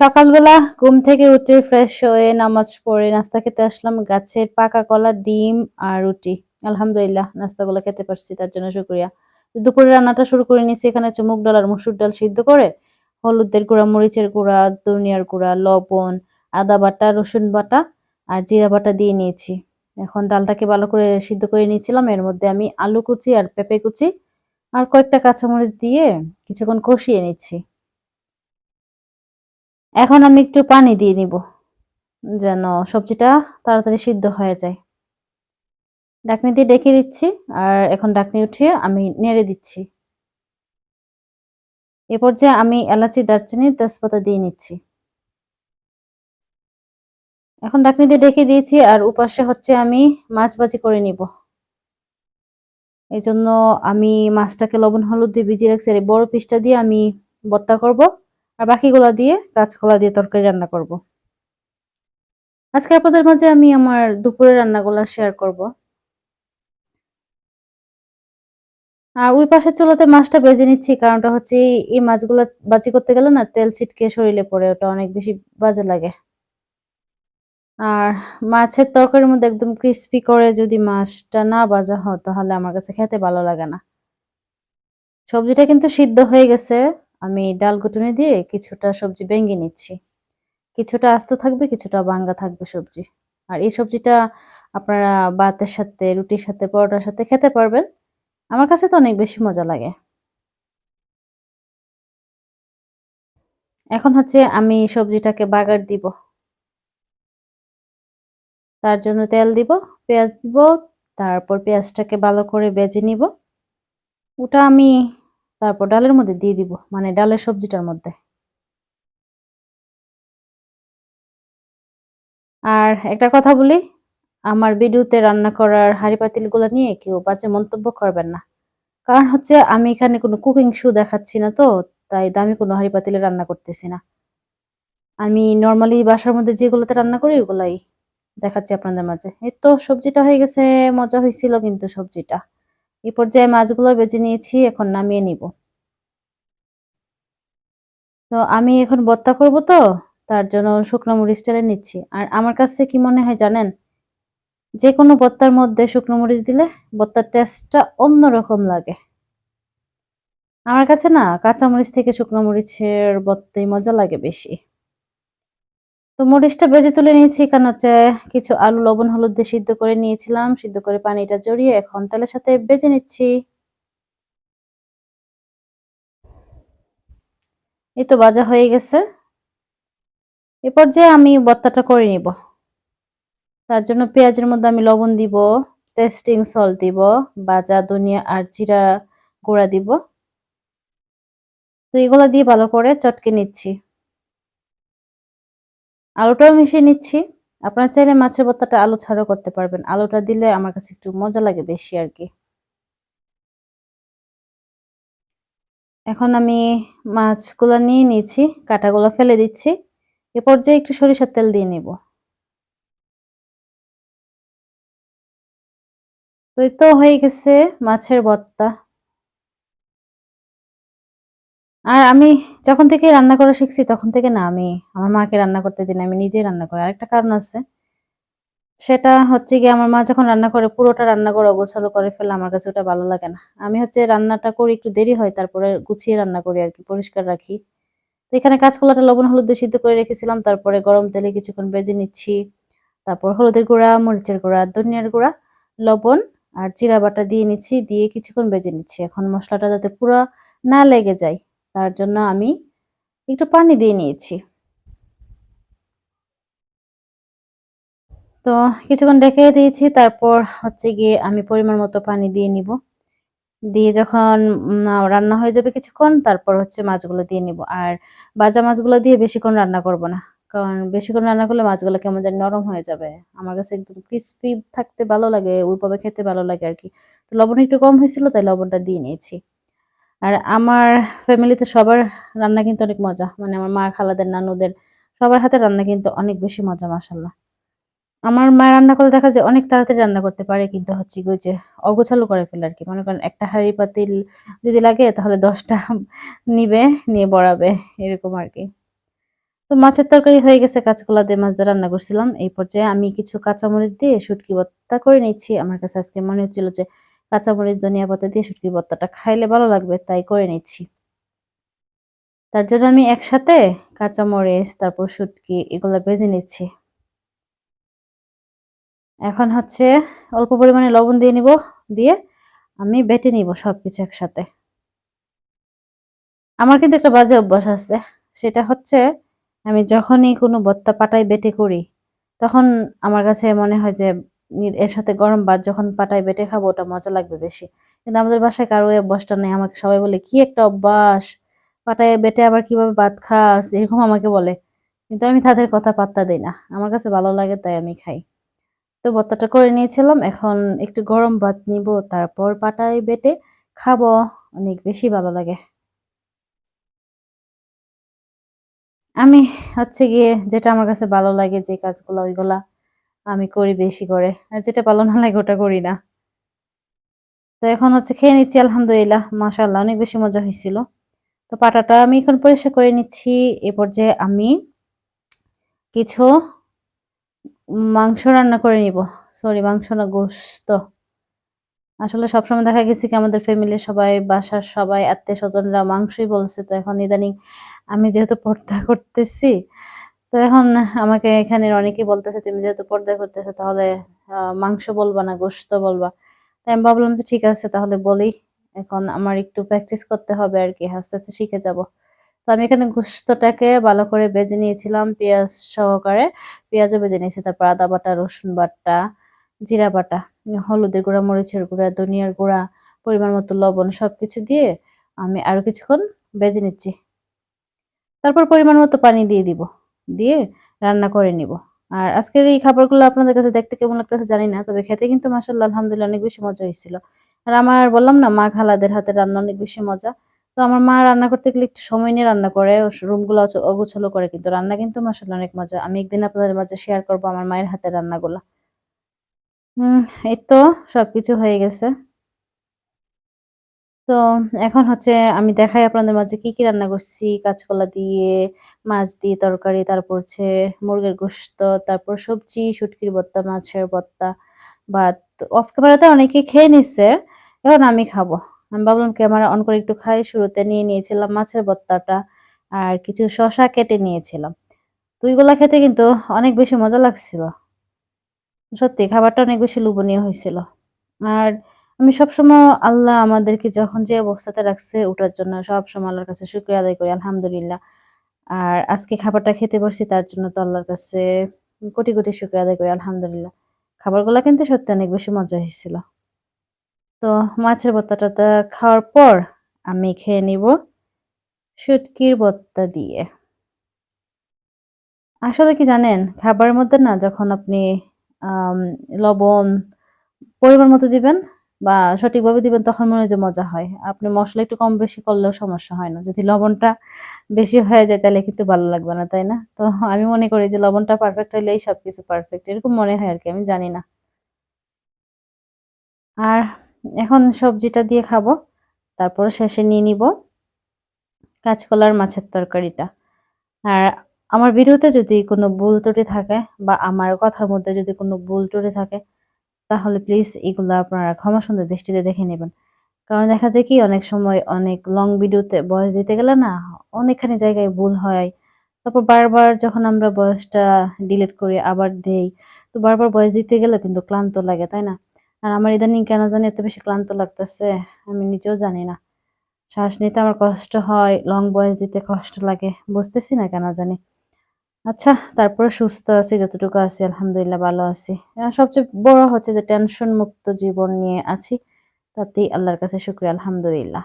সকালবেলা ঘুম থেকে উঠে ফ্রেশ হয়ে নামাজ পড়ে নাস্তা খেতে আসলাম, গাছের পাকা কলা, ডিম আর রুটি। আলহামদুলিল্লাহ, নাস্তাগুলো খেতে পারছি, তার জন্য শুক্রিয়া। দুপুরে রান্নাটা শুরু করে নিয়েছি, এখানে হচ্ছে মুগ ডাল আর মুসুর ডাল সিদ্ধ করে, হলুদের গুঁড়া, মরিচের গুঁড়া, ধনিয়ার গুঁড়া, লবণ, আদা বাটা, রসুন বাটা আর জিরা বাটা দিয়ে নিয়েছি। এখন ডালটাকে ভালো করে সিদ্ধ করে নিয়েছিলাম, এর মধ্যে আমি আলু কুচি আর পেঁপে কুচি আর কয়েকটা কাঁচামরিচ দিয়ে কিছুক্ষণ কষিয়ে নিচ্ছি। এখন আমি একটু পানি দিয়ে নিব, যেন সবজিটা তাড়াতাড়ি সিদ্ধ হয়ে যায়। ডাকনি দিয়ে ডেকে দিচ্ছি, আর এখন ডাকনি উঠিয়ে আমি নেড়ে দিচ্ছি। এ পর্যায়ে আমি এলাচি, দারচিনি, তেজপাতা দিয়ে নিচ্ছি। এখন ডাকনি দিয়ে ডেকে দিয়েছি, আর উপাসে হচ্ছে আমি মাছ ভাজি করে নিব। এই জন্য আমি মাছটাকে লবণ, হলুদ দিয়ে ভিজিয়ে রাখছি, আর বড় পিসটা দিয়ে আমি বত্তা করব। আর বাকিগুলা দিয়ে কাঁচকলা দিয়ে তরকারি রান্না করব। আজকে আপনাদের মাঝে আমি আমার দুপুরের রান্নাগুলা শেয়ার করব। আর ওই পাশের চুলাতে মাছটা বেজে নিচ্ছি, কারণটা হচ্ছে এই মাছগুলো বাজি করতে গেলে না তেল ছিটকে শরীরে পড়ে, ওটা অনেক বেশি বাজে লাগে আর মাছের তরকারির মধ্যে একদম ক্রিস্পি করে যদি মাছটা না বাজা হয়, তাহলে আমার কাছে খেতে ভালো লাগে না সবজিটা কিন্তু সিদ্ধ হয়ে গেছে আমি ডাল গুটুনি দিয়ে কিছুটা সবজি ভেঙে নিচ্ছি। কিছুটা আস্ত থাকবে, কিছুটা বাঙ্গা থাকবে সবজি। আর এই সবজিটা আপনারা ভাতের সাথে, রুটির সাথে, পরোটার সাথে খেতে পারবেন। আমার কাছে তো অনেক বেশি মজা লাগে। এখন হচ্ছে আমি সবজিটাকে বাগার দিব। তার জন্য তেল দিব, পেঁয়াজ দিব, তারপর পেঁয়াজটাকে ভালো করে বেজে নিব। ওটা আমি তারপর ডালের মধ্যে দিয়ে দিব মানে ডালের সবজিটার মধ্যে। আর একটা কথা বলি, আমার ভিডিওতে রান্না করার হাঁড়ি পাতিলগুলো নিয়ে কেউ বাজে মন্তব্য করবেন না। কারণ হচ্ছে আমি এখানে কোনো কুকিং শো দেখাচ্ছি না তো, তাই দামি কোনো হাঁড়ি পাতিলে রান্না করতেছি না। আমি নর্মালি বাসার মধ্যে যেগুলোতে রান্না করি, ওগুলাই দেখাচ্ছি আপনাদের মাঝে। এই তো সবজিটা হয়ে গেছে, মজা হয়েছিল কিন্তু সবজিটা। এই পর্যায়ে মাছগুলো বেছে নিয়েছি, এখন নামিয়ে নিব। তো আমি এখন বত্তা করব তো, তার জন্য শুকনো মরিচ টেলে নিচ্ছি। আর আমার কাছে কি মনে হয় জানেন যে কোনো বত্তার মধ্যে শুকনো মরিচ দিলে বত্তার টেস্টটা অন্যরকম লাগে। আমার কাছে না কাঁচা মরিচ থেকে শুকনো মরিচের বত্তাই মজা লাগে বেশি। তো মরিচটা বেজে তুলে নিয়েছি, এখানে হচ্ছে কিছু আলু, লবণ, হলুদ দিয়ে সিদ্ধ করে নিয়েছিলাম। সিদ্ধ করে পানিটা জড়িয়ে এখন তেলের সাথে বেজে নিচ্ছি। এই তো বাজা হয়ে গেছে। এ পর্যায়ে আমি বত্তাটা করে নিব। তার জন্য পেঁয়াজের মধ্যে আমি লবণ দিব, টেস্টিং সল্ট দিব, বাজা, ধনিয়া আর জিরা গুঁড়া দিব। তো এগুলো দিয়ে ভালো করে চটকে নিচ্ছি। আলুটাও মিশিয়ে নিচ্ছি। আপনার চাইলে মাছের ভর্তাটা আলু ছাড়াও করতে পারবেন। আলুটা দিলে আমার কাছে একটু মজা লাগে বেশি আর কি। এখন আমি মাছগুলো নিয়ে নিয়েছি, কাটাগুলো ফেলে দিচ্ছি। এ পর্যায়ে একটু সরিষার তেল দিয়ে নিব। তো এই তো হয়ে গেছে মাছের ভর্তা আর আমি যখন থেকে রান্না করা শিখছি, তখন থেকে না আমি আমার মাকে রান্না করতে দিন আমি নিজেই রান্না করি। আরেকটা কারণ আছে, সেটা হচ্ছে গিয়ে আমার মা যখন রান্না করে, পুরোটা রান্না করে অগোছালো করে ফেলে, আমার কাছে ওটা ভালো লাগে না। আমি হচ্ছে রান্নাটা করি একটু দেরি হয়, তারপরে গুছিয়ে রান্না করি আর কি, পরিষ্কার রাখি। তো এখানে কাঁচকলাটা লবণ, হলুদ সিদ্ধ করে রেখেছিলাম, তারপরে গরম তেলে কিছুক্ষণ বেজে নিচ্ছি। তারপর হলুদের গুঁড়া, মরিচের গুঁড়া, ধনিয়ার গুঁড়া, লবণ আর জিরা বাটা দিয়ে নিচ্ছি, দিয়ে কিছুক্ষণ বেজে নিচ্ছি। এখন মশলাটা যাতে পুরো না লেগে যায় তার জন্য আমি একটু পানি দিয়ে নিয়েছি। তো কিছুক্ষণ রেখে দিয়েছি, তারপর হচ্ছে গিয়ে আমি পরিমাণ মতো পানি দিয়ে নিব। দিয়ে যখন রান্না হয়ে যাবে কিছুক্ষণ, তারপর হচ্ছে মাছগুলো দিয়ে নিব। আর বাজা মাছগুলো দিয়ে বেশিক্ষণ রান্না করব না, কারণ বেশিক্ষণ রান্না করলে মাছগুলো কেমন যেন নরম হয়ে যাবে। আমার কাছে একদম ক্রিস্পি থাকতে ভালো লাগে, ওইভাবে খেতে ভালো লাগে আর কি। তো লবণ একটু কম হয়েছিল, তাই লবণটা দিয়ে নিয়েছি। আর আমার ফ্যামিলিতে সবার রান্না কিন্তু অনেক মজা। মানে আমার মা, খালাদের, নানুদের, সবার হাতে রান্না কিন্তু অনেক বেশি মজা মাসাল্লাহ আমার মা রান্না করলে দেখা যায় অনেক তাড়াতাড়ি রান্না করতে পারে, কিন্তু হচ্ছে কি যে অগোছালো করে ফেলে আর কি মনে করেন একটা হাঁড়ি পাতিল যদি লাগে, তাহলে দশটা নিবে, নিয়ে বড়াবে, এরকম আর কি তো মাছের তরকারি হয়ে গেছে, কাঁচকলা দিয়ে মাছ দিয়ে রান্না করছিলাম। এই পর্যায়ে আমি কিছু কাঁচামরিচ দিয়ে শুটকি ভর্তা করে নিচ্ছি। আমার কাছে আজকে মনে হচ্ছিল যে কাঁচামরিচ, ধনিয়া পাতা দিয়ে শুটকি ভর্তাটা খাইলে ভালো লাগবে, তাই করে নিচ্ছি। তার জন্য আমি একসাথে কাঁচামরিচ, তারপর শুটকি এগুলো ভেজে নিচ্ছি। এখন হচ্ছে অল্প পরিমাণে লবণ দিয়ে নিব, দিয়ে আমি বেটে নিব সব কিছু একসাথে। আমার কিন্তু একটা বাজে অভ্যাস আছে, সেটা হচ্ছে আমি যখনই কোনো বত্তা পাটাই বেটে করি, তখন আমার কাছে মনে হয় যে এর সাথে গরম ভাত যখন পাটায় বেটে খাব, ওটা মজা লাগবে বেশি। কিন্তু আমাদের বাসায় কারও অভ্যাসটা নেই, আমাকে সবাই বলে, কি একটা অভ্যাস! পাটায় বেটে আবার কীভাবে ভাত খাস? এরকম আমাকে বলে। কিন্তু আমি তাদের কথা পাত্তা দিই না। আমার কাছে ভালো লাগে, তাই আমি খাই। তো ভর্তাটা করে নিয়েছিলাম, এখন একটু গরম ভাত নিব, তারপর পাটায় বেটে খাব। অনেক বেশি ভালো লাগে। আমি হচ্ছে গিয়ে যেটা আমার কাছে ভালো লাগে যে কাজগুলো, ওইগুলা আমি করি বেশি করে। আর যেটা ভালো না লাগে ওটা করি না। তো এখন হচ্ছে খেয়ে নিচ্ছি, আলহামদুলিল্লাহ মাশাল্লাহ অনেক বেশি মজা হয়েছিল। তো পাটাটা আমি এখন পরিষ্কার করে নিচ্ছি। এ পর্যায়ে আমি কিছু মাংস রান্না করে নিব। সরি মাংস না, গোস্ত। আসলে সবসময় দেখা গেছে কি, আমাদের ফ্যামিলির সবাই, বাসার সবাই আত্মীয় স্বজনরা মাংসই বলছে। তো এখন ইদানিং আমি যেহেতু পর্দা করতেছি তো এখন আমাকে এখানে অনেকেই বলতেছে, তুমি যেহেতু পর্দা করতেছো, তাহলে মাংস বলবা না গোস্ত বলবা? তাই আমি ভাবলাম যে ঠিক আছে, তাহলে বলি। এখন আমার একটু প্র্যাকটিস করতে হবে আর কি, আস্তে আস্তে শিখে যাব। তো আমি এখানে গোস্তটাকে ভালো করে বেজে নিয়েছিলাম পেঁয়াজ সহকারে। পেঁয়াজও বেজে নিয়েছি, তারপর আদা বাটা, রসুন বাটা, জিরা বাটা, হলুদের গুঁড়া, মরিচের গুঁড়া, ধনিয়ার গুঁড়া, পরিমাণ মতো লবণ সব কিছু দিয়ে আমি আরও কিছুক্ষণ বেজে নিচ্ছি। তারপর পরিমাণ মতো পানি দিয়ে দিব। দিয়ে রান্না করে নিব। আর আজকের এই খাবারগুলো আপনাদের কাছে দেখতে কেমন লাগতেছে জানি না, তবে খেতে কিন্তু মাসাল্লাহ আলহামদুলিল্লাহ অনেক বেশি মজা হয়েছিল আর আমার বললাম না, মা খালাদের হাতে রান্না অনেক বেশি মজা। তো আমার মা রান্না করতে গেলে একটু সময় নিয়ে রান্না করে রুমগুলো অগোছালো করে, কিন্তু রান্না কিন্তু মাসাল্লাহ অনেক মজা। আমি একদিন আপনাদের মাঝে শেয়ার করব আমার মায়ের হাতে রান্নাগুলো। হুম এই তো সবকিছু হয়ে গেছে। তো এখন হচ্ছে আমি দেখাই আপনাদের মাঝে কি কি রান্না করছি, কাঁচকলা দিয়ে, মাছ দিয়ে তরকারি, তারপর হচ্ছে মুরগির গোস্ত তারপর সবজি, শুটকির ভর্তা, মাছের ভর্তা, ভাত। অফ ক্যামেরাতে অনেকে খেয়ে নিচ্ছে এখন আমি খাব। আমি ভাবলাম ক্যামেরা অন করে একটু খাই, শুরুতে নিয়ে নিয়েছিলাম মাছের ভর্তাটা আর কিছু শশা কেটে নিয়েছিলাম। তো ওইগুলা খেতে কিন্তু অনেক বেশি মজা লাগছিল। সত্যি, খাবারটা অনেক বেশি লোভনীয় হয়েছিল। আর আমি সবসময় আল্লাহ আমাদেরকে যখন যে অবস্থাতে রাখছে ওটার জন্য সবসময় আল্লাহর কাছে শুক্রিয়া আদায় করি, আলহামদুলিল্লাহ। আর আজকে খাবারটা খেতে পারছি, তার জন্য তো আল্লাহর কাছে কোটি কোটি শুক্রিয়া আদায় করি, আলহামদুলিল্লাহ। খাবারগুলো কিন্তু সত্যি অনেক বেশি মজা হয়েছিল। তো মাছের ভর্তাটা খাওয়ার পর আমি খেয়ে নিব শুটকির ভর্তা দিয়ে। আসলে কি জানেন, খাবারের মধ্যে না যখন আপনি লবণ, পরিমাণ মতো দিবেন বা সঠিকভাবে দিবেন তখন মনে হয় যে মজা হয়। আপনি মশলা একটু কম বেশি করলেও সমস্যা হয় না। যদি লবণটা বেশি হয়ে যায় তাহলে কিন্তু ভালো লাগবে না, তাই না? তো আমি মনে করি যে লবণটা পারফেক্ট হইলেই সব কিছু পারফেক্ট এরকম মনে হয় আর কি আমি জানি না। আর এখন সবজিটা দিয়ে খাব, তারপর শেষে নিয়ে নিব কাঁচকলার মাছের তরকারিটা। আর আমার ভিডিওতে যদি কোনো ভুল ত্রুটি থাকে বা আমার কথার মধ্যে যদি কোনো ভুল ত্রুটি থাকে তাহলে প্লিজ এগুলো আপনারা ক্ষমা সুন্দর দৃষ্টিতে দেখে নেবেন। কারণ দেখা যায় কি, অনেক সময় অনেক লং ভিডিওতে বয়স দিতে গেলে না, অনেকখানি জায়গায় ভুল হয়। তারপর বারবার যখন আমরা বয়সটা ডিলিট করি, আবার দেই, তো বারবার বয়স দিতে গেলে কিন্তু ক্লান্ত লাগে, তাই না? আর আমার ইদানিং কেন জানি এত বেশি ক্লান্ত লাগতেছে, আমি নিজেও জানি না। শ্বাস নিতে আমার কষ্ট হয় লং বয়স দিতে কষ্ট লাগে, বুঝতেছি না কেন জানি। আচ্ছা তারপরে সুস্থ আছি, যতটুকু আছি, আলহামদুলিল্লাহ ভালো আছি। সবচেয়ে বড় হচ্ছে যে টেনশন মুক্ত জীবন নিয়ে আছি, তাতেই আল্লাহর কাছে শুক্রিয়া, আলহামদুলিল্লাহ।